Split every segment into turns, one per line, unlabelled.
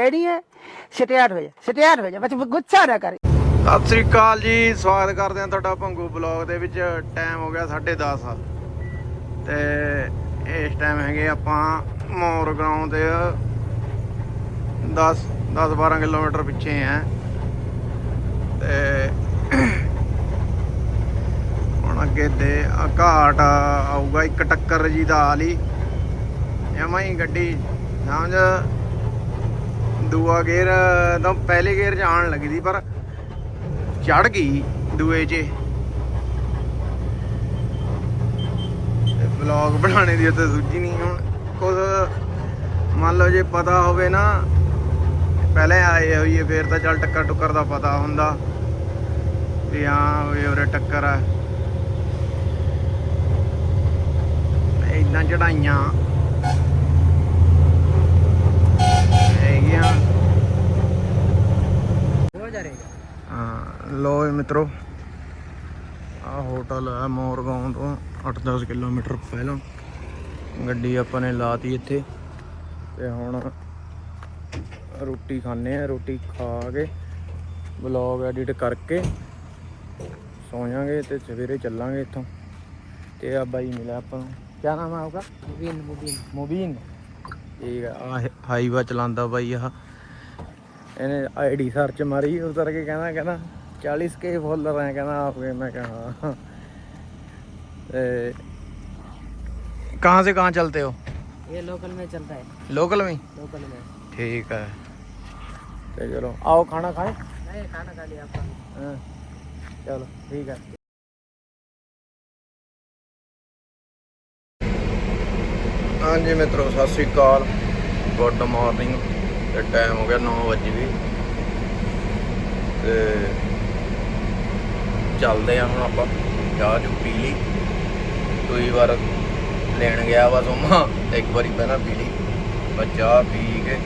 Ready है start हो जा स्टार्ट हो जा बस गुस्सा ना करे
ਸਤਿ ਸ੍ਰੀ ਅਕਾਲ ਜੀ ਸਵਾਗਤ ਕਰਦੇ ਹਾਂ ਤੁਹਾਡਾ ਭੰਗੂ ਬਲੌਗ ਦੇ ਵਿੱਚ ਟਾਈਮ ਹੋ ਗਿਆ 10:30 ਤੇ ਇਸ ਟਾਈਮ ਹੈਗੇ ਆਪਾਂ ਮੋਰ ਗਰਾਊਂਡ ਦੇ 10 10 12 ਕਿਲੋਮੀਟਰ ਪਿੱਛੇ ਆ ਤੇ ਹੁਣ ਅੱਗੇ ਦੇ ਆ ਘਾਟ ਆਊਗਾ ਇੱਕ ਟੱਕਰ ਜੀ ਦਾ ਹਾਲ ਹੀ ਐਵੇਂ ਹੀ ਗੱਡੀ ਸਮਝ ਦੂਆ ਗੇਅਰ, ਤਾਂ ਪਹਿਲੇ ਗੇਅਰ 'ਚ ਆਉਣ ਲੱਗੀ ਸੀ, ਪਰ ਚੜ ਗਈ ਦੂਏ 'ਚ। ਵਲੌਗ ਬਣਾਉਣੇ ਦੀ ਉੱਤੇ ਸੂਝੀ ਨਹੀਂ ਹੁਣ। ਕੁਝ ਮੰਨ ਲਓ ਜੇ ਪਤਾ ਹੋਵੇ ਨਾ, ਪਹਿਲੇ ਆਏ ਹੋਈਏ, ਫੇਰ ਤਾਂ ਚੱਲ ਟੱਕਰ ਟੁੱਕਰ ਦਾ ਪਤਾ ਹੁੰਦਾ ਵੀ ਹਾਂ ਵੀ ਉਰੇ ਟੱਕਰ ਆ। ਇਦਾਂ ਚੜਾਈਆਂ गया।
हाँ,
लो मित्रों। होटल है मोरगा तो अठ दस किलोमीटर पहला। ग्डी अपने लाती इतने हूँ रोटी खाने रोटी खा के बलॉग एडिट करके सोएँगे तो सवेरे चलोंगे इतों के बी मिले अपन। क्या नाम है आपका?
मुबीन मुबीन।
मुबीन? ਠੀਕ ਆ ਆਹ ਹਾਈਵਾ ਚਲਾਉਂਦਾ ਬਾਈ ਆ ਇਹਨੇ ਆਈਡੀ ਸਰਚ ਮਾਰੀ ਉਤਰ ਕੇ ਕਹਿੰਦਾ ਕਹਿੰਦਾ 40 ਕੇ ਫੋਲੋਅਰ ਹੈ ਕਹਿੰਦਾ ਆਪਕੇ ਮੈਂ ਕਹਾ ਹਾਂ ਤੇ ਕਹਾਂ से कहाँ चलते हो
ये लोकल में चलता है
लोकल में
लोकल में
ठीक है ਤੇ ਚਲੋ ਆਓ ਖਾਣਾ ਖਾਏ
नहीं खाना खा लिया आपका
ਹਾਂ ਚਲੋ ਠੀਕ ਹਾਂਜੀ ਮਿੱਤਰੋ, ਸਤਿ ਸ੍ਰੀ ਅਕਾਲ। Good morning. ਤੇ ਟਾਈਮ ਹੋ ਗਿਆ 9 ਵਜੇ ਵੀ ਤੇ ਚੱਲਦੇ ਆ ਹੁਣ ਆਪਾਂ। ਚਾਹ ਚੁ ਪੀ ਲਈ। ਦੂਈ ਵਾਰ ਲੈਣ ਗਿਆ ਵਾ ਸੋਮਾ। ਇੱਕ ਵਾਰੀ ਪਹਿਲਾਂ ਪੀ ਲਈ। ਬਸ ਚਾਹ ਪੀ ਕੇ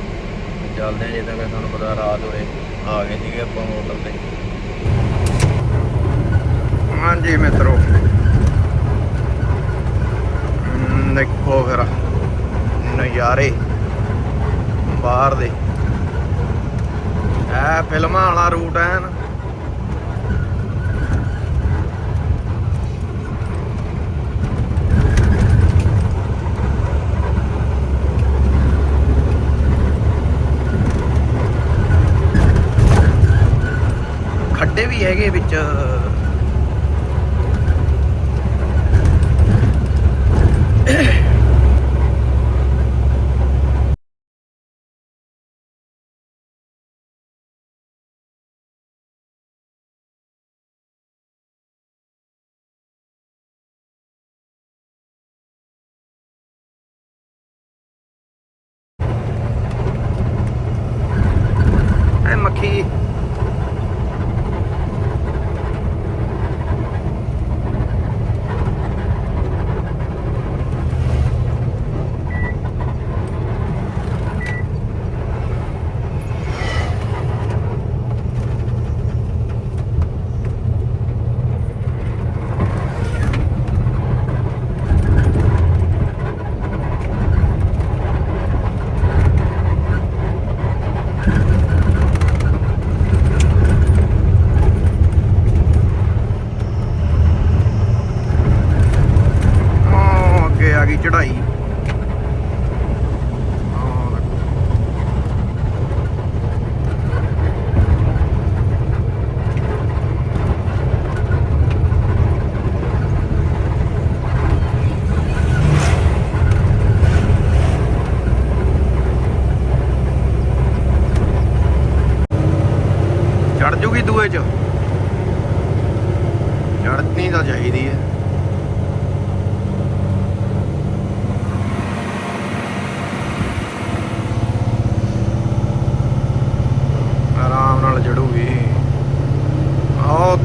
ਚੱਲਦੇ ਆ ਜਿੱਦਾਂ ਕਿ ਤੁਹਾਨੂੰ ਪਤਾ ਰਾਤ ਹੋਏ। ਆ ਗਏ ਸੀਗੇ ਆਪਾਂ ਹੋਟਲ ਤੇ। ਹਾਂਜੀ ਮਿੱਤਰੋ। ਦੇਖੋ ਫਿਰ। ਨਜ਼ਾਰੇ ਬਾਹਰ ਦੇ। ਐ ਫਿਲਮਾਂ ਵਾਲਾ ਰੂਟ ਹੈ ਨਾ ਖੱਡੇ ਵੀ ਹੈਗੇ ਵਿੱਚ।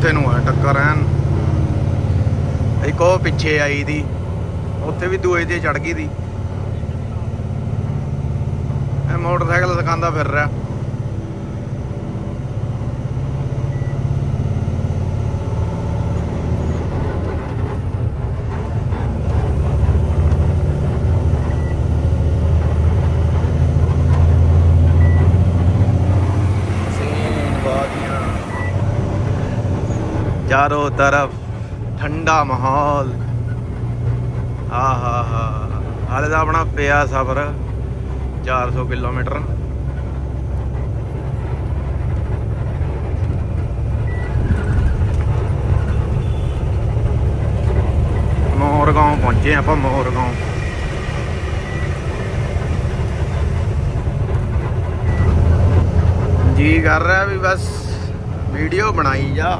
ਉੱਥੇ ਨੂੰ ਹੈ ਟੱਕਰ ਐਨ ਇੱਕ ਉਹ ਪਿੱਛੇ ਆਈ ਦੀ। ਉੱਥੇ ਵੀ ਦੂਏ ਤੇ ਚੜ ਗਈ ਦੀ। ਇਹ ਮੋਟਰਸਾਈਕਲ ਸਿਖਾਉਂਦਾ ਫਿਰ ਰਿਹਾ। चारों तरफ ठंडा माहौल ਹਾ ਹਾ ਹਾ ਹਾਲੇ ਤਾਂ ਆਪਣਾ ਪਿਆ ਸਫ਼ਰ 400 ਕਿਲੋਮੀਟਰ ਮੋਰਗਾਉਂ ਪਹੁੰਚੇ ਆਪਾਂ ਮੋਰਗਾਉਂ ਜੀ ਕਰ ਰਿਹਾ ਵੀ ਬਸ ਵੀਡੀਓ ਬਣਾਈ ਜਾ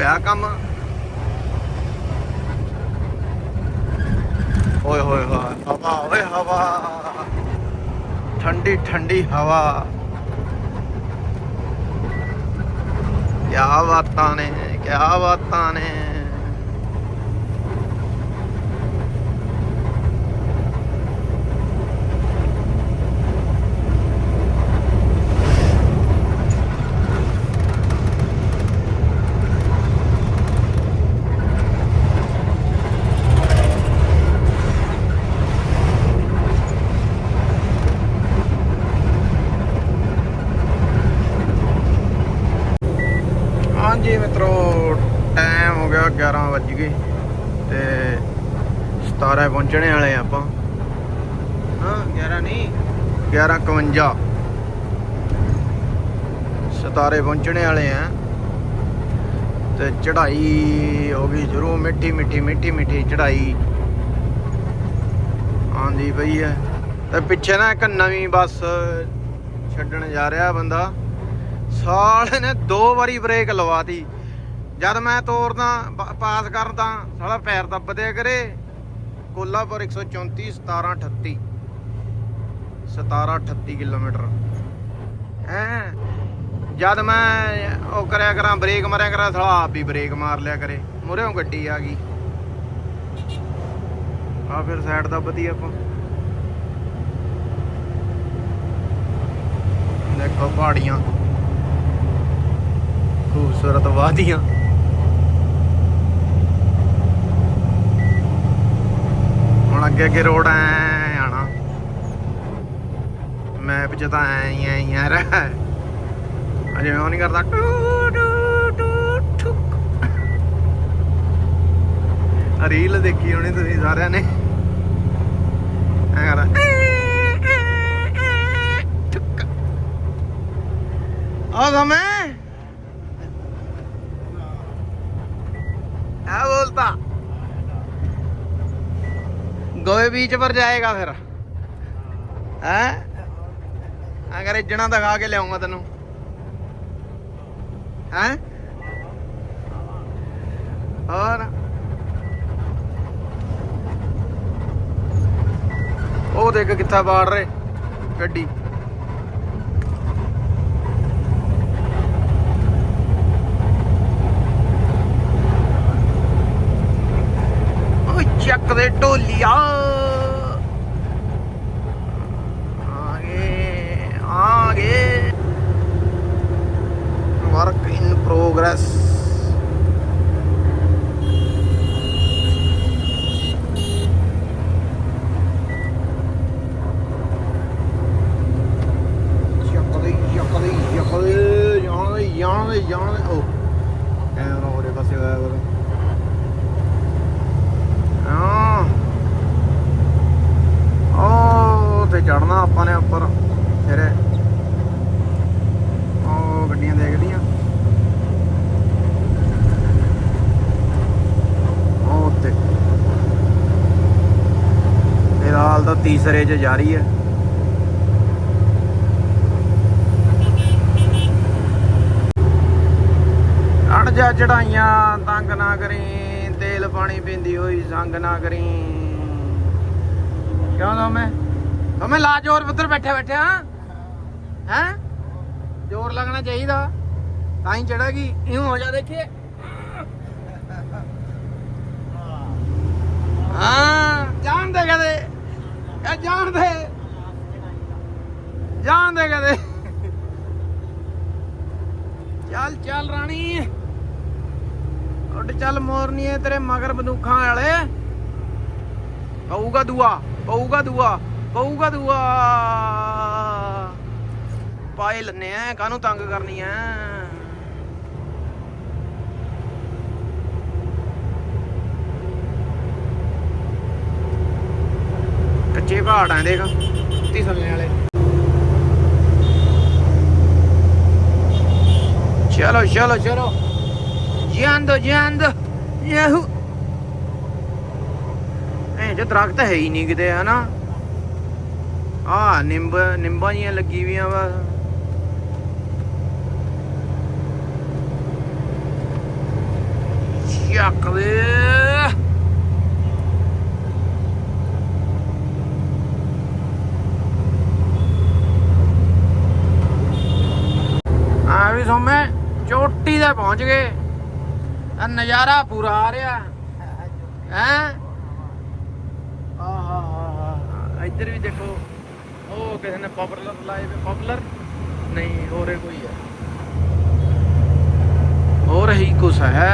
ਪਿਆ ਕੰਮ। ਓਏ ਹੋਏ ਹੋਏ, ਹਵਾ, ਓਏ ਹਵਾ। ਠੰਡੀ ਠੰਡੀ ਹਵਾ। ਕਿਆ ਬਾਤਾਂ ਨੇ, ਕਿਆ ਬਾਤਾਂ ਨੇ ਹਾਂਜੀ ਮਿੱਤਰੋ ਟਾਈਮ ਹੋ ਗਿਆ 11 ਵੱਜ ਗਏ ਤੇ 17 ਪਹੁੰਚਣੇ ਵਾਲੇ ਆ ਆਪਾਂ ਹਾਂ 11 ਨਹੀਂ 11:51 17 ਪਹੁੰਚਣੇ ਵਾਲੇ ਆ। ਤੇ ਚੜ੍ਹਾਈ ਹੋ ਗਈ ਸ਼ੁਰੂ ਮਿੱਠੀ ਮਿੱਠੀ ਮਿੱਠੀ ਮਿੱਠੀ ਚੜ੍ਹਾਈ। ਆਂਦੀ ਪਈ ਹੈ ਤੇ ਪਿੱਛੇ ਨਾ ਇੱਕ ਨਵੀਂ ਬੱਸ ਛੱਡਣ ਜਾ ਰਿਹਾ ਬੰਦਾ। ਸਾਲੇ ਨੇ ਦੋ ਵਾਰੀ ਬ੍ਰੇਕ ਲਵਾਤੀ। ਜਦ ਮੈਂ ਤੋਰਦਾ ਪਾਸ ਕਰਦਾ, ਸਾਲਾ ਪੈਰ ਦੱਬਦੇ ਕਰੇ। ਕੋਲਾਪੁਰ 134 17 38 17 38 ਕਿਲੋਮੀਟਰ। ਹੈ ਜਦ ਮੈਂ ਉਹ ਕਰਿਆ ਕਰਾਂ ਬ੍ਰੇਕ ਮਾਰਿਆ ਕਰਾਂ, ਸਾਲਾ ਆਪ ਹੀ ਬ੍ਰੇਕ ਮਾਰ ਲਿਆ ਕਰੇ। ਮੁਰਿਓਂ ਗੱਡੀ ਆ ਗਈ। ਆ ਫਿਰ ਸਾਈਡ ਦੱਬਦੀ ਆਪਾਂ। ਦੇਖੋ ਪਹਾੜੀਆਂ। ਖੂਬਸੂਰਤ ਵਾਦੀਆਂ। ਹੁਣ ਅੱਗੇ ਅੱਗੇ ਰੋਡ ਐ ਆਣਾ ਮੈਪ 'ਚ ਤਾਂ ਐ ਹੀ ਐ ਹੀ ਅਜੇ ਉਹ ਨਹੀਂ ਕਰਦਾ ਟੂ ਟੂ ਟੂ ਠੁਕ ਆ ਰੀਲ ਦੇਖੀ ਹੋਣੀ ਤੁਸੀਂ ਸਾਰਿਆਂ ਨੇ ਐ ਕਰਦਾ ਠੁਕ ਆ ਗਮੇ क्या बोलता गोए बीच पर जाएगा फिर है अगर इजना दिखा के लियाऊंगा तेन ਹੈ? ਹੋਰ ਉਹ ਦੇਖ ਕਿੱਥਾ ਬਾੜ ਰਹੇ ਗੱਡੀ। ਓ ਚੱਕ ਦੇ ਢੋਲੀਆ। ਆਗੇ ਆਗੇ ਵਰਕ ਇਨ ਪ੍ਰੋਗਰੈਸ ਚੱਕਦੇ ਚੱਕਦੇ ਚੱਕਦੇ ਜਾਣਦੇ ਜਾਣਦੇ ਜਾਣਦੇ ਉਹ ਕੈਮਰਾ ਉਹਦੇ ਪਾਸੇ ਹੋਇਆ ਤੇ ਚੜਨਾ ਆਪਾਂ ਨੇ ਉੱਪਰ ਫਿਰ ਉਹ ਗੱਡੀਆਂ ਦੇਖਦੀਆਂ ਉਹ ਉੱਤੇ ਫਿਲਹਾਲ ਤਾਂ ਤੀਸਰੇ 'ਚ ਜਾ ਰਹੀ ਹੈ। ਅੜ ਜਾ ਚੜਾਈਆਂ, ਤੰਗ ਨਾ ਕਰੀ, ਤੇਲ ਪਾਣੀ ਪੀਂਦੀ ਹੋਈ, ਸੰਗ ਨਾ ਕਰੀ। ਕਿਉਂ ਨਾ ਮੈਂ ਮੈਂ ਲਾ ਜ਼ੋਰ ਪੁੱਤਰ, ਬੈਠੇ ਬੈਠੇ, ਹਾਂ। ਹੈ? ਜ਼ੋਰ ਲੱਗਣਾ ਚਾਹੀਦਾ। ਤਾਂ ਹੀ ਚੜਾਗੀ। ਇਉਂ ਹੋ ਜਾ, ਦੇਖੀਏ। ਹਾਂ। ਜਾਣ ਦੇ ਜਾਣ ਦੇ ਜਾਣ ਦੇ ਕਦੇ। ਚੱਲ ਚੱਲ ਰਾਣੀ। ਛੱਡ ਚੱਲ ਮੋਰਨੀਏ ਤੇਰੇ ਮਗਰ ਬੰਦੂਖਾਂ ਵਾਲੇ। ਪਊਗਾ ਦੂਆ ਪਊਗਾ ਦੂਆ ਪਊਗਾ ਦੂਆ। ਪਾਏ ਲੰਨੇ ਆ, ਕਾਹਨੂੰ ਤੰਗ ਕਰਨੀ ਆ? ਕੱਚੇ ਪਹਾੜ ਆ ਦੇਖ ਤੀ ਸਮੇਂ ਵਾਲੇ ਚਲੋ ਚਲੋ ਚਲੋ ਜਾਂਦੋ ਜਾਂਦ ਯਾਹੂ ਐ ਜੇ ਦਰਖਤ ਹੈ ਹੀ ਨਹੀਂ ਕਿਤੇ ਹਨਾ ਆ ਨਿੰਬ ਨਿੰਬਾਂ ਜੀਆਂ ਲੱਗੀ ਵੀਆਂ ਵਾ ਚੱਕ ਵੇ ਆ ਵੀ ਸੋਮੇ ਚੋਟੀ ਤੇ ਪਹੁੰਚ ਗਏ? ਆ ਨਜ਼ਾਰਾ ਪੂਰਾ ਆ ਰਿਹਾ। ਹੈ? ਆਹਾ ਇੱਧਰ ਵੀ ਦੇਖੋ। ਉਹ ਕਿਸੇ ਨੇ ਪਪੂਲਰ ਲਾਏ ਵੇ। ਪਪੂਲਰ ਨਹੀਂ, ਹੋਰੇ ਕੋਈ ਹੈ। ਹੋਰ ਹੀ ਕੁਛ ਹੈ।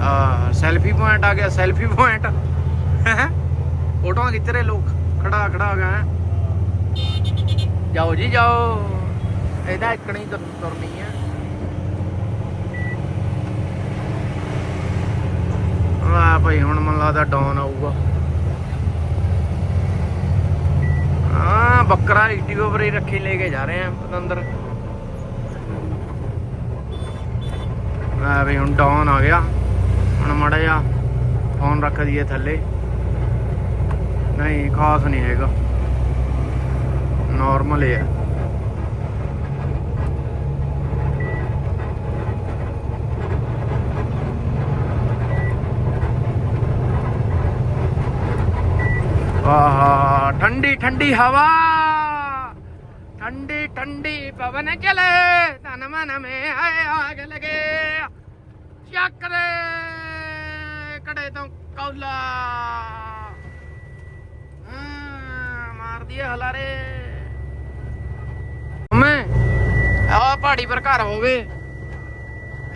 ਆ ਸੈਲਫੀ ਪੁਆਇੰਟ ਆ ਗਿਆ ਸੈਲਫੀ ਪੁਆਇੰਟ ਫੋਟੋਆਂ ਖਿੱਚ ਰਹੇ ਲੋਕ। ਖੜਾ ਖੜਾ ਹੋ ਗਿਆ ਜਾਓ ਜੀ, ਜਾਓ। ਇਹਦਾ ਇਕਣੀ ਤੁਰਨੀ ਆ। ਆ ਭਾਈ, ਹੁਣ ਮਨ ਲੱਗਦਾ ਡਾਊਨ ਆਊਗਾ। ਆ, ਬੱਕਰਾ ਈਟੀਓ ਪਰ ਹੀ ਰੱਖੀ ਲੈ ਕੇ ਜਾ ਰਹੇ ਆ ਅੰਦਰ। ਆ ਵੀ ਹੁਣ ਡਾਊਨ ਆ ਗਿਆ। ਹੁਣ ਮੜਾ ਜਾ ਫੋਨ ਰੱਖ ਦਈਏ ਥੱਲੇ। ਨਹੀਂ, ਖਾਸ ਨਹੀਂ ਹੈਗਾ। ਨਾਰਮਲ ਹੀ ਹੈ ਠੰਡੀ ਠੰਡੀ ਹਵਾ। ਠੰਡੀ ਠੰਡੀ ਪਵਨ ਚਲੇ। ਤਨ ਮਨ ਮੇ ਆਏ ਆਗ ਲਗੇ। ਚੱਕ ਕੜੇ ਤੋਂ ਕੌਲਾ। ਹਾਂ, ਮਾਰ ਹਲਾਰੇ। ਮੈਂ ਆ ਪਹਾੜੀ ਪਰ ਘਰ ਹੋਵੇ।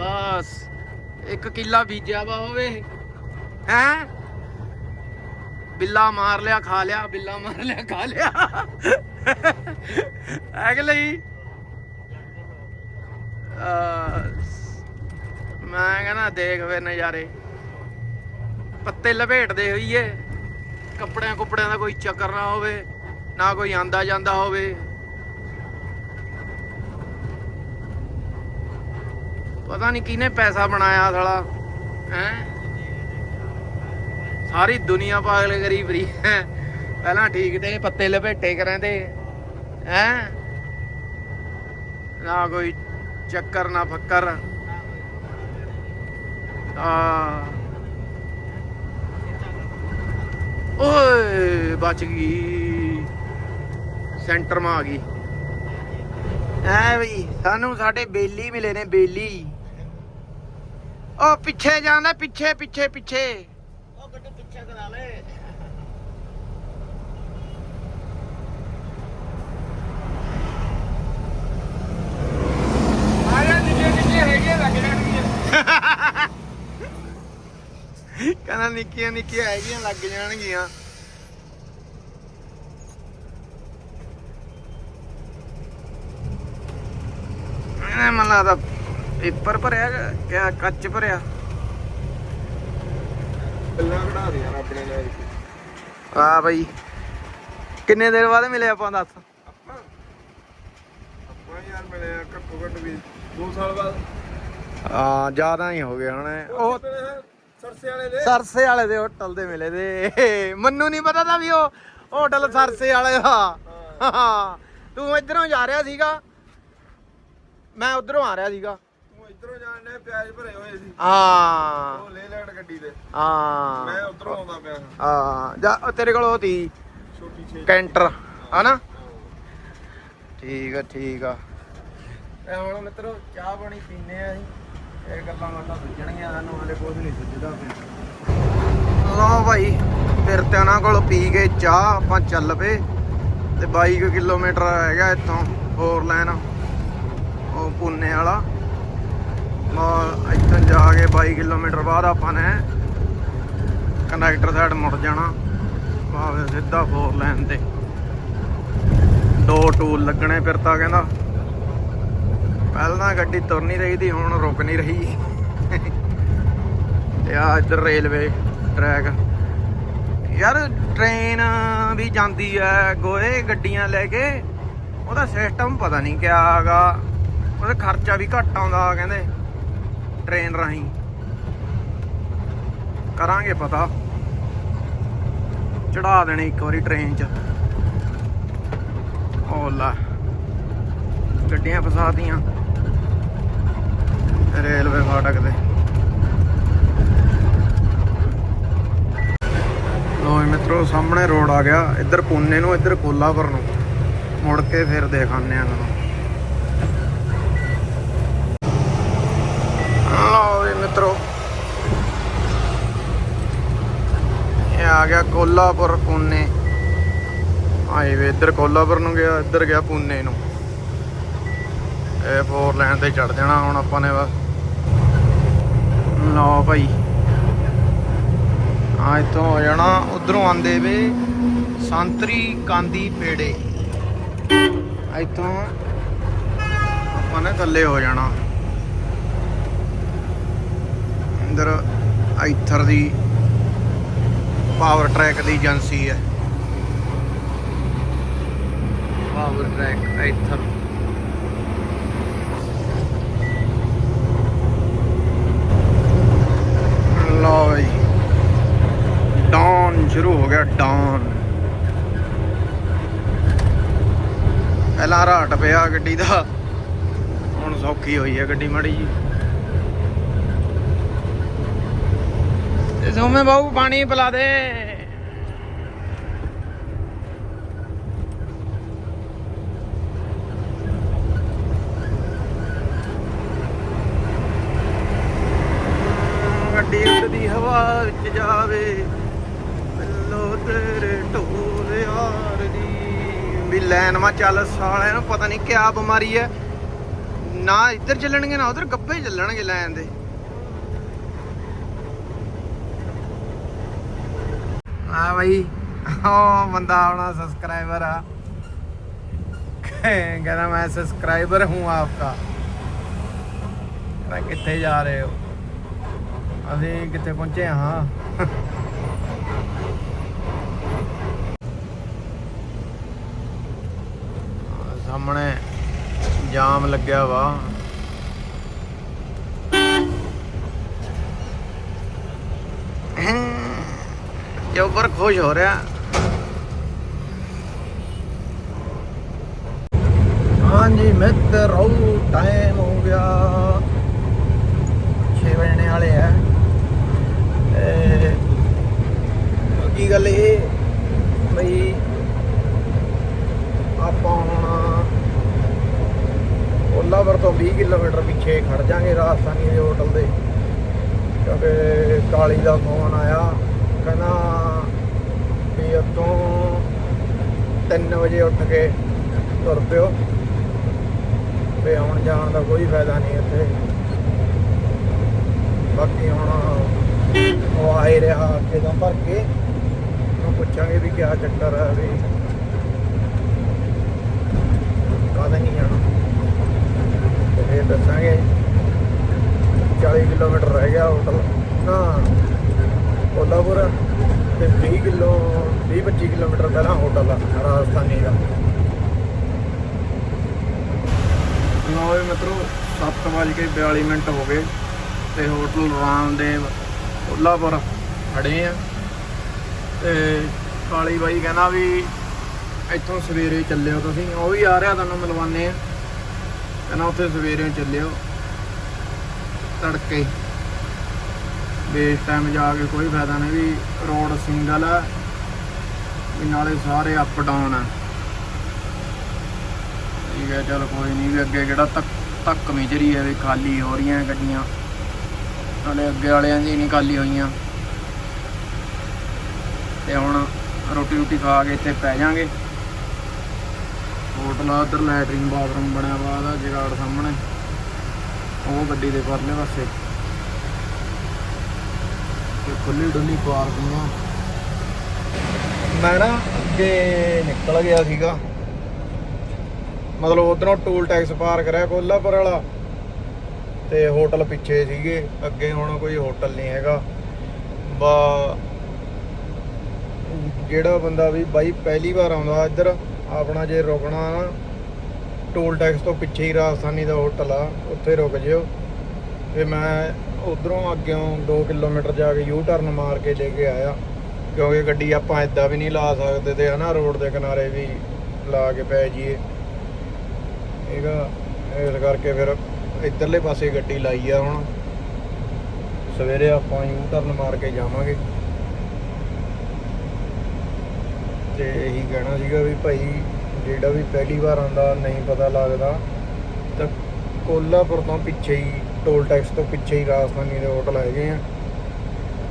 ਬਸ ਇੱਕ ਕਿੱਲਾ ਬੀਜਿਆ ਵਾ ਹੋਵੇ। ਹੈਂ? ਬਿੱਲਾ ਮਾਰ ਲਿਆ ਖਾ ਲਿਆ ਬਿੱਲਾ ਮਾਰ ਲਿਆ ਖਾ ਲਿਆ। ਅਗਲੇ ਹੀ ਅਹ, ਮੈਂ ਕਹਿੰਦਾ ਦੇਖ ਫਿਰ ਨਜ਼ਾਰੇ। ਪੱਤੇ ਲਪੇਟਦੇ ਹੋਈਏ। ਕੱਪੜਿਆਂ ਕੁਪੜਿਆਂ ਦਾ ਕੋਈ ਚੱਕਰ ਨਾ ਹੋਵੇ ਨਾ ਕੋਈ ਆਂਦਾ ਜਾਂਦਾ ਹੋਵੇ। ਪਤਾ ਨਹੀਂ ਕਿਹਨੇ ਪੈਸਾ ਬਣਾਇਆ ਸਾਲਾ ਹੈ? ਸਾਰੀ ਦੁਨੀਆ ਪਾਗਲ ਕਰੀ ਫਰੀ ਹੈ। ਪਹਿਲਾਂ ਠੀਕ ਤੇ ਪੱਤੇ ਲਪੇਟੇ ਕਰਾਂਦੇ। ਹੈ? ਨਾ ਕੋਈ ਚੱਕਰ, ਨਾ ਫੱਕਰ। ਆ ਓਏ, ਬਚ ਗਈ। ਸੈਂਟਰ ਮਾ ਆ ਗਈ। ਐ ਬਈ, ਸਾਨੂੰ ਸਾਡੇ ਬੇਲੀ ਮਿਲੇ ਨੇ, ਬੇਲੀ। ਉਹ ਪਿੱਛੇ ਜਾਂਦਾ ਪਿੱਛੇ ਪਿੱਛੇ ਪਿੱਛੇ
ਉਹ ਗੱਡੀ ਪਿੱਛੇ ਕਰਾ ਲੈ
ਆਇਆ ਨਿੱਕੇ ਨਿੱਕੇ ਹੈਗੇ ਲੱਗ ਜਾਣਗੀਆਂ ਕਹਿੰਦਾ ਨਿੱਕੀਆਂ ਨਿੱਕੀਆਂ ਹੈਗੀਆਂ ਲੱਗ ਜਾਣਗੀਆਂ। ਇਹ ਮਨ ਲੱਗਦਾ ਪੇਪਰ ਭਰਿਆ ਕਿਆ ਕੱਚ ਭਰਿਆ।
ਗੱਲਾਂ ਕਢਾ ਦੇ ਯਾਰ ਆਪਣੇ ਨਾਲ।
ਆ ਬਈ ਕਿੰਨੇ ਦਿਨ ਬਾਅਦ ਮਿਲੇ ਆਪਾਂ ਦੱਸ?
ਆਪਾਂ? ਆਪਾਂ ਯਾਰ ਮਿਲੇ ਆ ਘੱਟੋ ਘੱਟ ਵੀ 2 ਸਾਲ ਬਾਅਦ।
ਆ ਜ਼ਿਆਦਾ ਹੀ ਹੋ ਗਏ ਹੁਣ। ਉਹ
ਸਰਸੇ ਵਾਲੇ ਦੇ?
ਸਰਸੇ ਵਾਲੇ ਦੇ ਹੋਟਲ ਦੇ ਮਿਲੇ ਦੇ। ਮੈਨੂੰ ਨਹੀਂ ਪਤਾ ਤਾਂ ਵੀ ਉਹ ਹੋਟਲ ਸਰਸੇ ਵਾਲੇ ਦਾ। ਤੂੰ ਇਧਰੋਂ ਜਾ ਰਿਹਾ ਸੀਗਾ। ਮੈਂ ਉਧਰੋਂ ਆ ਰਿਹਾ ਸੀਗਾ।
ਤੂੰ ਇਧਰੋਂ ਜਾਣ ਨੇ ਪਿਆਜ਼ ਭਰੇ ਹੋਏ ਸੀ।
ਹਾਂ।
ਉਹ ਲੈ ਲੈਣ ਗੱਡੀ ਦੇ
ਹਾਂ।
ਮੈਂ ਉਧਰੋਂ ਆਉਂਦਾ ਪਿਆ। ਹਾਂ।
ਹਾਂ ਜਾ ਉਹ ਤੇਰੇ ਕੋਲ ਉਹ ਤੀ।
ਛੋਟੀ ਛੇ
ਕੈਂਟਰ ਹਨਾ? ਠੀਕ ਆ ਠੀਕ ਆ। ਹੁਣ ਮਿੱਤਰੋ ਚਾਹ ਪਾਣੀ ਪੀਨੇ ਆ ਅਸੀਂ। ਇਹ ਗੱਲਾਂ ਬਾਤਾਂ ਸੁਝਣਗੀਆਂ, ਸਾਨੂੰ ਹਲੇ ਕੁਝ ਨਹੀਂ ਸੁਝਦਾ ਪਿਆ। ਲਓ ਭਾਈ, ਫਿਰ ਤੇ ਉਹਨਾਂ ਕੋਲ ਪੀ ਕੇ ਚਾਹ, ਆਪਾਂ ਚੱਲ ਪਏ। ਤੇ 22 ਕੁ ਕਿਲੋਮੀਟਰ ਹੈਗਾ ਇੱਥੋਂ ਫੋਰ ਲਾਈਨ ਉਹ ਪੁੰਨੇ ਵਾਲਾ। ਇੱਥੋਂ ਜਾ ਕੇ 22 ਕਿਲੋਮੀਟਰ ਬਾਅਦ ਆਪਾਂ ਨੇ ਕੰਡਕਟਰ ਸਾਈਡ ਮੁੜ ਜਾਣਾ। ਭਾਵੇਂ ਸਿੱਧਾ ਫੋਰ ਲਾਈਨ ਤੇ। ਦੋ ਟੂਲ ਲੱਗਣੇ ਫਿਰ ਤਾਂ ਕਹਿੰਦਾ। ਪਹਿਲਾਂ ਗੱਡੀ ਤੁਰ ਨਹੀਂ ਰਹੀ ਦੀ ਹੁਣ ਰੁਕ ਨਹੀਂ ਰਹੀ। ਤੇ ਆ ਇੱਧਰ ਰੇਲਵੇ ਟਰੈਕ ਯਾਰ ਟ੍ਰੇਨ ਵੀ ਜਾਂਦੀ ਐ ਗੋਏ ਗੱਡੀਆਂ ਲੈ ਕੇ। ਉਹਦਾ ਸਿਸਟਮ ਪਤਾ ਨਹੀਂ ਕਿਆ ਹੈਗਾ। ਉਹਦਾ ਖਰਚਾ ਵੀ ਘੱਟ ਆਉਂਦਾ, ਕਹਿੰਦੇ। ਟ੍ਰੇਨ ਰਾਹੀਂ। ਕਰਾਂਗੇ ਪਤਾ। ਚੜਾ ਦੇਣੇ ਇੱਕ ਵਾਰੀ ਟ੍ਰੇਨ 'ਚ। ਓਲਾ ਲੈ ਗੱਡੀਆਂ ਫਸਾਤੀਆਂ ਰੇਲਵੇ ਫਾਟਕ ਤੇ ਲੋ ਮਿੱਤਰੋ, ਸਾਹਮਣੇ ਰੋਡ ਆ ਗਿਆ। ਇੱਧਰ ਪੂਨੇ ਨੂੰ, ਇੱਧਰ ਕੋਲਾਪੁਰ ਨੂੰ। ਮੁੜ ਕੇ ਫਿਰ ਦੇਖਾਨੇ ਆ ਤੁਹਾਨੂੰ। ਲਓ ਜੀ ਮਿੱਤਰੋ। ਇਹ ਆ ਗਿਆ ਕੋਲਾਪੁਰ ਪੂਨੇ। ਹਾਈਵੇ ਇੱਧਰ ਕੋਲਾਪੁਰ ਨੂੰ ਗਿਆ, ਇੱਧਰ ਗਿਆ ਪੂਨੇ ਨੂੰ। ਇਹ ਫੋਰ ਲਾਈਨ ਤੇ ਚੜ ਜਾਣਾ ਹੁਣ ਆਪਾਂ ਨੇ ਬਸ। ਲਓ ਭਾਈ। ਆ ਇੱਥੋਂ ਹੋ ਜਾਣਾ। ਉਧਰੋਂ ਆਂਦੇ ਵੇ ਸੰਤਰੀ ਕਾਂਦੀ ਪੇੜੇ। ਇੱਥੋਂ ਆਪਾਂ ਨੇ ਥੱਲੇ ਹੋ ਜਾਣਾ। ਇੰਦਰ ਆਈਥਰ ਦੀ ਪਾਵਰ ਟਰੈਕ ਦੀ ਏਜੰਸੀ ਹੈ। ਪਾਵਰ ਟਰੈਕ ਆਈਥਰ ਲਓ ਜੀ ਡਾਊਨ। ਡਾਊਨ ਪਹਿਲਾਂ ਰਾਟ ਪਿਆ ਗੱਡੀ ਦਾ। ਹੁਣ ਸੌਖੀ ਹੋਈ ਹੈ ਗੱਡੀ ਮੜੀ ਜੀ। ਤੇ ਸੋਮੇ ਬਾਬੂ ਪਾਣੀ ਪਿਲਾ ਦੇ ਗੱਡੀ ਉੱਡਦੀ ਹਵਾ ਵਿੱਚ ਜਾਵੇ ਬੱਲੋ ਤੇਰੇ ਢੋਲ ਯਾਰ ਦੀ ਵੀ ਲੈਨ ਮਾ ਚੱਲ ਸਾਲਿਆਂ ਨੂੰ ਪਤਾ ਨਹੀਂ ਕਿਆ ਬਿਮਾਰੀ ਹੈ ਨਾ ਇੱਧਰ ਚੱਲਣਗੇ, ਨਾ ਉਧਰ, ਗੱਬੇ ਚੱਲਣਗੇ ਲੈਨ ਦੇ। ਆ ਭਾਈ ਉਹ ਬੰਦਾ ਆਪਣਾ ਸਬਸਕ੍ਰਾਈਬਰ ਆ। ਕਹਿੰਦਾ ਮੈਂ ਸਬਸਕ੍ਰਾਈਬਰ ਹੂੰ ਆਪਕਾ। ਕਹਿੰਦਾ ਕਿੱਥੇ ਜਾ ਰਹੇ ਹੋ? ਅਸੀਂ ਕਿੱਥੇ ਪਹੁੰਚੇ ਹਾਂ ਆਹ ਸਾਹਮਣੇ ਜਾਮ ਲੱਗਿਆ ਵਾ। ਜੋਬਰ ਖੁਸ਼ ਹੋ ਰਿਹਾ। ਹਾਂਜੀ ਮਿੱਤਰੋ ਟਾਈਮ ਹੋ ਗਿਆ। 6 ਵਜਣੇ ਵਾਲੇ ਆ। ਤੇ ਕੀ ਗੱਲ ਇਹ, ਬਈ ਆਪਾਂ ਹੁਣ ਤੋਂ 20 ਕਿਲੋਮੀਟਰ ਪਿੱਛੇ ਖੜ ਜਾਾਂਗੇ ਰਾਜਸਥਾਨੀ ਦੇ ਹੋਟਲ ਦੇ। ਕਿਉਂਕਿ ਕਾਲੀ ਦਾ ਫੋਨ ਆਇਆ, ਕਹਿੰਦਾ ਵੀ ਉੱਤੋਂ 3 ਵਜੇ ਉੱਠ ਕੇ ਤੁਰ ਪਿਓ, ਵੀ ਆਉਣ ਜਾਣ ਦਾ ਕੋਈ ਫਾਇਦਾ ਨਹੀਂ ਇੱਥੇ। ਬਾਕੀ ਹੁਣ ਉਹ ਆਏ ਰਿਹਾ ਅੱਗੇ ਦਾ ਭਰ ਕੇ, ਉਹਨੂੰ ਪੁੱਛਾਂਗੇ ਵੀ ਕਿਆ ਚੱਕਰ ਹੈ ਵੀ ਕਾਹਦਾ ਨਹੀਂ ਜਾਣਾ। ਫਿਰ ਦੱਸਾਂਗੇ। 40 ਕਿਲੋਮੀਟਰ ਰਹਿ ਗਿਆ ਹੋਟਲ ਨਾ ਕੋਲਾਪੁਰ ਤੇ 20 ਕਿਲੋ 20 25 ਕਿਲੋਮੀਟਰ ਪਹਿਲਾਂ ਹੋਟਲ ਆ, ਰਾਜਸਥਾਨੀ ਦਾ। ਨੌ ਵਜੇ ਮਤਲਬ 7:42 ਮਿੰਟ ਹੋ ਗਏ ਤੇ ਹੋਟਲ ਰਾਮਦੇਵ ਕੋਲਾਪੁਰ ਖੜੇ ਆ। ਤੇ ਕਾਲੀ ਬਾਈ ਕਹਿੰਦਾ ਵੀ ਇੱਥੋਂ ਸਵੇਰੇ ਚੱਲਿਓ ਤੁਸੀਂ, ਉਹ ਵੀ ਆ ਰਿਹਾ ਤੁਹਾਨੂੰ ਮਿਲਵਾਨੇ ਆ। ਕਹਿੰਦਾ ਉੱਥੇ ਸਵੇਰੇ ਚੱਲਿਓ, ਤੜਕੇ। ਵੀ ਟਾਈਮ ਜਾ ਕੇ ਕੋਈ ਫਾਇਦਾ ਨਹੀਂ ਵੀ ਰੋਡ ਸਿੰਗਲ ਆ, ਵੀ ਨਾਲੇ ਸਾਰੇ ਅਪ ਡਾਊਨ ਆ। ਠੀਕ ਹੈ ਚਲ ਕੋਈ ਨਹੀਂ ਵੀ ਅੱਗੇ ਕਿਹੜਾ ਤੱਕ ਤੱਕ ਮੇਜਰੀ ਹੈ ਵੀ ਖਾਲੀ ਹੋ ਰਹੀਆਂ ਗੱਡੀਆਂ। ਨਾਲੇ ਅੱਗੇ ਵਾਲਿਆਂ ਦੀ ਨਹੀਂ ਖਾਲੀ ਹੋਈਆਂ। ਤੇ ਹੁਣ ਰੋਟੀ ਰੋਟੀ ਖਾ ਕੇ ਇੱਥੇ ਪੈ ਜਾਾਂਗੇ। ਹੋਟਲ ਆ, ਉਧਰ ਲੈਟਰਿੰਗ ਬਾਥਰੂਮ ਬਣਿਆ ਵਾ, ਉਹਦਾ ਜਗਾੜ ਸਾਹਮਣੇ। ਉਹ ਗੱਡੀ ਦੇ ਪਰਲੇ ਪਾਸੇ।
ਤੇ ਖੁੱਲੀ ਡੁੱਲੀ ਪਾਰਕੀਆਂ ਮੈਂ ਨਾ ਅੱਗੇ ਨਿਕਲ ਗਿਆ ਸੀਗਾ। ਮਤਲਬ ਉਧਰੋਂ ਟੂਲ ਟੈਕਸ ਪਾਰ ਕਰਿਆ ਕੋਲਾਪੁਰ ਵਾਲਾ। ਤੇ ਹੋਟਲ ਪਿੱਛੇ ਸੀਗੇ। ਅੱਗੇ ਹੁਣ ਕੋਈ ਹੋਟਲ ਨਹੀਂ ਹੈਗਾ। ਬਾ, ਜਿਹੜਾ ਬੰਦਾ ਵੀ ਬਾਈ ਪਹਿਲੀ ਵਾਰ ਆਉਂਦਾ ਇੱਧਰ। ਆਪਣਾ ਜੇ ਰੁਕਣਾ ਨਾ ਟੋਲ ਟੈਕਸ ਤੋਂ ਪਿੱਛੇ ਹੀ ਰਾਜਸਥਾਨੀ ਦਾ ਹੋਟਲ ਆ, ਉੱਥੇ ਰੁਕ ਜਿਓ। ਤੇ ਮੈਂ ਉਧਰੋਂ ਅੱਗਿਓਂ 2 ਕਿਲੋਮੀਟਰ ਜਾ ਕੇ ਯੂ ਟਰਨ ਮਾਰ ਕੇ ਲੈ ਕੇ ਆਇਆ, ਕਿਉਂਕਿ ਗੱਡੀ ਆਪਾਂ ਇਦਾਂ ਵੀ ਨਹੀਂ ਲਾ ਸਕਦੇ ਤੇ ਹਨਾ ਰੋਡ ਦੇ ਕਿਨਾਰੇ ਵੀ ਲਾ ਕੇ ਪੈ ਜਾਈਏ। ਇਹਗਾ ਇਸ ਕਰਕੇ ਫਿਰ ਇੱਧਰਲੇ ਪਾਸੇ ਗੱਡੀ ਲਾਈ ਆ ਹੁਣ। ਸਵੇਰੇ ਆਪਾਂ ਯੂ ਟਰਨ ਮਾਰ ਕੇ ਜਾਵਾਂਗੇ। ਤੇ ਇਹੀ ਕਹਿਣਾ ਸੀਗਾ ਵੀ ਭਾਈ ਜਿਹੜਾ ਵੀ ਪਹਿਲੀ ਵਾਰ ਆਉਂਦਾ ਨਹੀਂ ਪਤਾ ਲੱਗਦਾ ਤਾਂ ਕੋਲਾਪੁਰ ਤੋਂ ਪਿੱਛੇ ਹੀ ਟੋਲ ਟੈਕਸ ਤੋਂ ਪਿੱਛੇ ਹੀ ਰਾਜਸਥਾਨੀ ਦੇ ਹੋਟਲ ਹੈਗੇ ਆ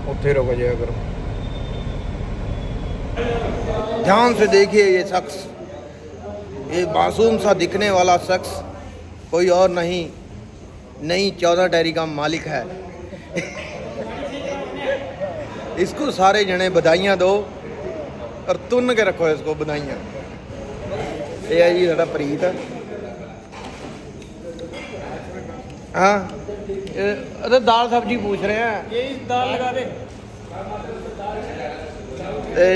ਉੱਥੇ ਰੁਕ ਜਾਇਆ ਕਰੋ
ध्यान से देखिए ये शख्स ये मासूम सा दिखने वाला शख्स कोई और नहीं नई चौदह डेयरी का मालिक है इसको सारे जने बधाइयाँ दो ਔਰ ਤੁੰਨ ਕੇ ਰੱਖੋ ਇਸ ਕੋ ਬਧਾਈਆਂ ਇਹ ਹੈ ਜੀ ਸਾਡਾ ਪ੍ਰੀਤ ਆ। ਹਾਂ ਇਹ ਅਰੇ ਦਾਲ ਸਬਜੀ ਪੁੱਛ ਰਹੇ।
ਆ ਇਹ ਦਾਲ ਲਗਾ
ਦੇ। ਤੇ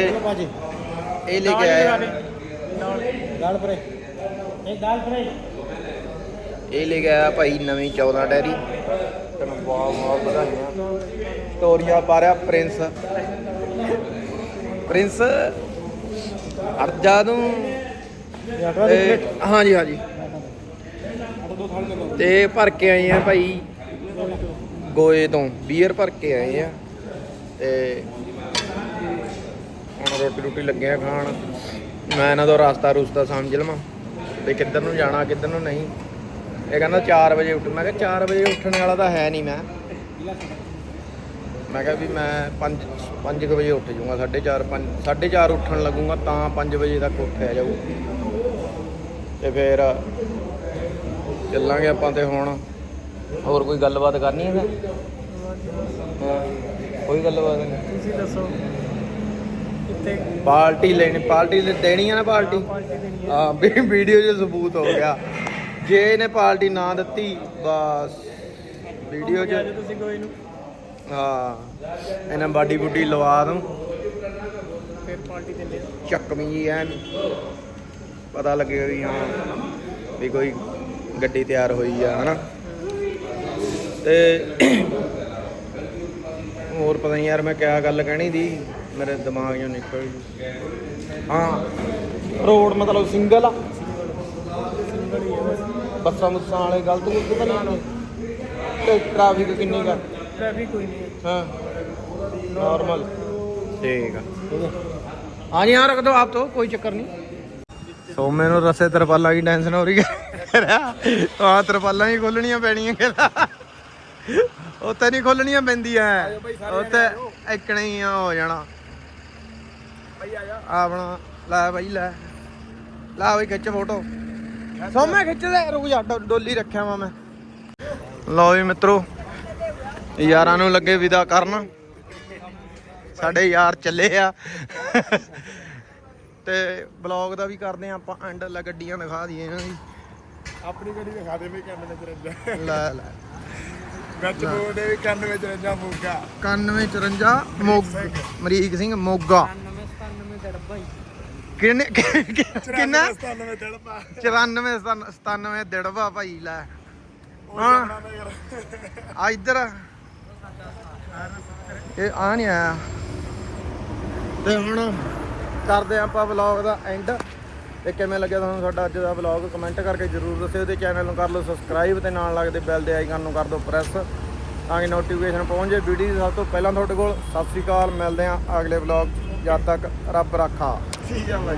ਇਹ ਲੈ ਕੇ
ਆਏ ਦਾਲ। ਪਰੇ। ਇਹ ਦਾਲ ਪਰੇ।
ਇਹ ਲੈ ਕੇ ਆਇਆ ਭਾਈ ਨਵੀਂ 14 ਡੈਰੀ। ਤੈਨੂੰ ਬਹੁਤ ਬਹੁਤ ਵਧਾਈਆਂ। ਤੋਰੀਆਂ ਪਾ ਪ੍ਰਿੰਸ। ਪ੍ਰਿੰਸ ਅਰਜਾ ਨੂੰ ਤੇ ਹਾਂਜੀ ਹਾਂਜੀ। ਤੇ ਭਰ ਕੇ ਆਏ ਆ ਭਾਈ ਗੋਏ ਤੋਂ। ਬੀਅਰ ਭਰ ਕੇ ਆਏ ਆ। ਤੇ ਹੁਣ ਰੋਟੀ ਰੋਟੀ ਲੱਗੇ ਆ ਖਾਣ। ਮੈਂ ਇਹਨਾਂ ਦਾ ਰਸਤਾ ਰੁਸਤਾ ਸਮਝ ਲਵਾਂ ਵੀ ਕਿੱਧਰ ਨੂੰ ਜਾਣਾ ਕਿੱਧਰ ਨੂੰ ਨਹੀਂ। ਇਹ ਕਹਿੰਦਾ 4 ਵਜੇ ਉੱਠ। ਮੈਂ ਕਿਹਾ 4 ਵਜੇ ਉੱਠਣ ਵਾਲਾ ਤਾਂ ਹੈ ਨਹੀਂ ਮੈਂ। ਮੈਂ ਕਿਹਾ ਵੀ ਮੈਂ 5 5 ਵਜੇ ਉੱਠ ਜਾਊਂਗਾ 4:30 5 4:30 ਉੱਠਣ ਲੱਗੂਗਾ ਤਾਂ 5 ਵਜੇ ਤੱਕ ਉੱਠਿਆ ਜਾਊ। ਤੇ ਫਿਰ ਚੱਲਾਂਗੇ ਆਪਾਂ ਤੇ ਹੁਣ। ਹੋਰ ਕੋਈ ਗੱਲਬਾਤ ਕਰਨੀ ਹੈ ਹਾਂ। ਕੋਈ ਗੱਲਬਾਤ ਨਹੀਂ।
ਤੁਸੀਂ ਦੱਸੋ ਕਿੱਥੇ?
ਪਾਰਟੀ ਲੈਣੀ ਪਾਰਟੀ ਦੇਣੀ ਆ ਨਾ ਪਾਰਟੀ? ਹਾਂ ਵੀ ਵੀਡੀਓ 'ਚ ਸਬੂਤ ਹੋ ਗਿਆ। ਜੇ ਇਹਨੇ ਪਾਰਟੀ ਨਾ ਦਿੱਤੀ ਬਸ। ਵੀਡੀਓ 'ਚ
ਤੁਸੀਂ ਕੋਈ ਨੂੰ?
ਹਾਂ। ਇਹਨਾਂ ਬਾਡੀ ਬੁੱਡੀ ਲਵਾ ਦੂੰ।
ਫਿਰ ਪਾਰਟੀ ਤੇ ਲੈ
ਚੱਕਵੀਂ ਜੀ ਐਨ। ਪਤਾ ਲੱਗੇ ਵੀ ਹਾਂ, ਵੀ ਕੋਈ ਗੱਡੀ ਤਿਆਰ ਹੋਈ ਆ, ਹਨਾ। ਤੇ ਹੋਰ ਪਤਾ ਨਹੀਂ ਯਾਰ ਮੈਂ ਕਿਆ ਗੱਲ ਕਹਿਣੀ ਦੀ ਮੇਰੇ ਦਿਮਾਗ 'ਚੋਂ ਨਿਕਲ ਗਈ। ਹਾਂ, ਰੋਡ ਮਤਲਬ ਸਿੰਗਲ ਆ। ਬੱਸਾਂ ਬੁੱਸਾਂ ਵਾਲੇ ਗਲਤ ਗੁਲਤ ਤਾਂ ਨਹੀਂ। ਤੇ ਟ੍ਰੈਫਿਕ ਕਿੰਨੀ ਕਾ
ट्रैफिक कोई नहीं है
हाँ नॉर्मल ठीक है हाँ जी यहाँ रख दो आप तो कोई चक्कर नहीं ਸੋਮੇ ਨੂੰ ਰਸੇ ਤਰਪਾਲਾਂ ਦੀ ਟੈਨਸ਼ਨ ਹੋ ਰਹੀ ਹੈ ਆ ਤਰਪਾਲਾਂ ਹੀ ਖੋਲਣੀਆਂ ਪੈਣੀਆਂ ਕਿਹਦਾ ਉੱਥੇ ਨਹੀਂ ਖੋਲਣੀਆਂ ਪੈਂਦੀਆਂ ਉੱਥੇ ਇੱਕਣਾ ਹੀ ਆ ਹੋ ਜਾਣਾ ਆਪਣਾ ਲੈ ਬਾਈ ਲੈ ਲੈ ਬਈ ਖਿੱਚ ਫੋਟੋ ਸੋਮੇ ਖਿੱਚ ਦੇ ਰੁਕ ਜਾ ਡੋ- ਡੋਲੀ ਰੱਖਿਆ ਵਾ ਮੈਂ ਲਓ ਵੀ ਮਿੱਤਰੋ ਯਾਰਾਂ ਨੂੰ ਲੱਗੇ ਵਿਦਾ ਕਰਨ। ਸਾਡੇ ਯਾਰ ਚੱਲੇ ਆ। ਤੇ ਬਲੌਗ ਦਾ ਵੀ ਕਰਦੇ ਆ ਆਪਾਂ ਐਂਡ ਲੈ ਗੱਡੀਆਂ ਦਿਖਾ ਦਈਏ ਇਹਨਾਂ ਦੀ।
ਆਪਣੀ ਗੱਡੀ ਦਿਖਾ ਦੇ ਵੀ ਕੰਨ ਵਿੱਚ ਰੰਜਾ
ਲੈ ਲੈ।
ਵਿੱਚ ਬੋਲਦੇ ਵੀ ਕੰਨ ਵਿੱਚ ਰੰਜਾ ਮੂਗਾ।
91 54 ਮੋਗ ਮਰੀਕ ਸਿੰਘ ਮੋਗਾ। ਕਿੰਨੇ ਕਿੰਨਾ?
97 ਦੜਪਾ
94 97 ਦਿੜਵਾ ਭਾਈ ਲੈ। ਹਾਂ। ਆ ਇੱਧਰ। ਇਹ ਆ ਨਹੀਂ ਆਇਆ। ਤੇ ਹੁਣ ਕਰਦੇ ਹਾਂ ਆਪਾਂ ਵਲੌਗ ਦਾ ਐਂਡ ਤੇ ਕਿਵੇਂ ਲੱਗਿਆ ਤੁਹਾਨੂੰ ਸਾਡਾ ਅੱਜ ਦਾ ਵਲੌਗ ਕਮੈਂਟ ਕਰਕੇ ਜਰੂਰ ਦੱਸਿਓ ਤੇ ਚੈਨਲ ਨੂੰ ਕਰ ਲਓ ਸਬਸਕ੍ਰਾਈਬ ਤੇ ਨਾਲ ਲੱਗਦੇ ਬੈਲ ਦੇ ਆਈਕਨ ਨੂੰ ਕਰ ਦਿਓ ਪ੍ਰੈਸ ਤਾਂ ਕਿ ਨੋਟੀਫਿਕੇਸ਼ਨ ਪਹੁੰਚ ਜਾਏ ਵੀਡੀਓ ਸਭ ਤੋਂ ਪਹਿਲਾਂ ਤੁਹਾਡੇ ਕੋਲ। ਸਤਿ ਸ੍ਰੀ ਅਕਾਲ, ਮਿਲਦੇ ਹਾਂ ਅਗਲੇ ਵਲੌਗ ਜਦ ਤੱਕ ਰੱਬ ਰਾਖਾ।
ਠੀਕ ਆ ਬਾਈ।